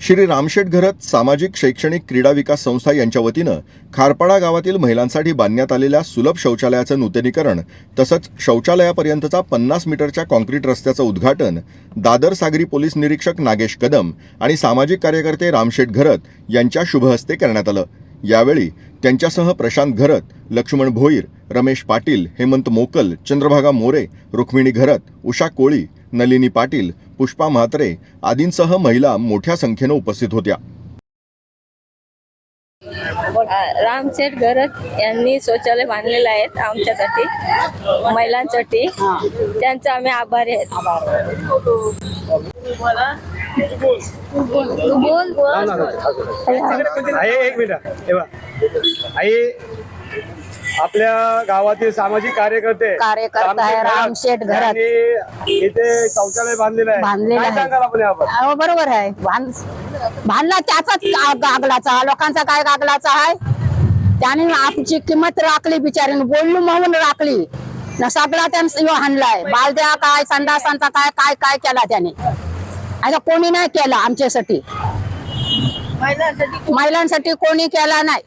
श्री रामशेठ घरत सामाजिक शैक्षणिक क्रीडा विकास संस्था यांच्या वतीनं खारपाडा गावातील महिलांसाठी बांधण्यात आलेल्या सुलभ शौचालयाचं नूतनीकरण तसंच शौचालयापर्यंतचा पन्नास मीटरच्या कॉन्क्रीट रस्त्याचं उद्घाटन दादर सागरी पोलीस निरीक्षक नागेश कदम आणि सामाजिक कार्यकर्ते रामशेठ घरत यांच्या शुभहस्ते करण्यात आलं. यावेळी त्यांच्यासह प्रशांत घरत लक्ष्मण भोईर रमेश पाटील हेमंत मोकल चंद्रभागा मोरे रुक्मिणी घरत उषा कोळी नलिनी पाटील पुष्पा म्हात्रे आदींसह महिला मोठ्या संख्येनं उपस्थित होत्या. रामशेठ गरज यांनी शौचालय बांधलेलं आहेत आमच्यासाठी महिलांसाठी. त्यांचा आम्ही आभारी आहेत तू बोल. बोल आई आपल्या गावातील सामाजिक कार्यकर्ते कार्यकर्ता आहे रामशेठ घरात. यांनी इथे शौचालय बांधलेलं आहे. बांधलेलं काय आहे. सांगाल आपण यावर? अहो, बरोबर आहे. भांड भांडला त्याचाच गा- गागलाचा लोकांचा काय गागलाचा आहे? त्याने आमची किंमत राखली बिचारीने बोललो म्हणून राखली. न सगळा त्यानं हाणलाय. बालद्या काय संडासांचा काय काय काय केला त्याने? आता कोणी नाही केला आमच्यासाठी. महिलांसाठी कोणी केला नाही.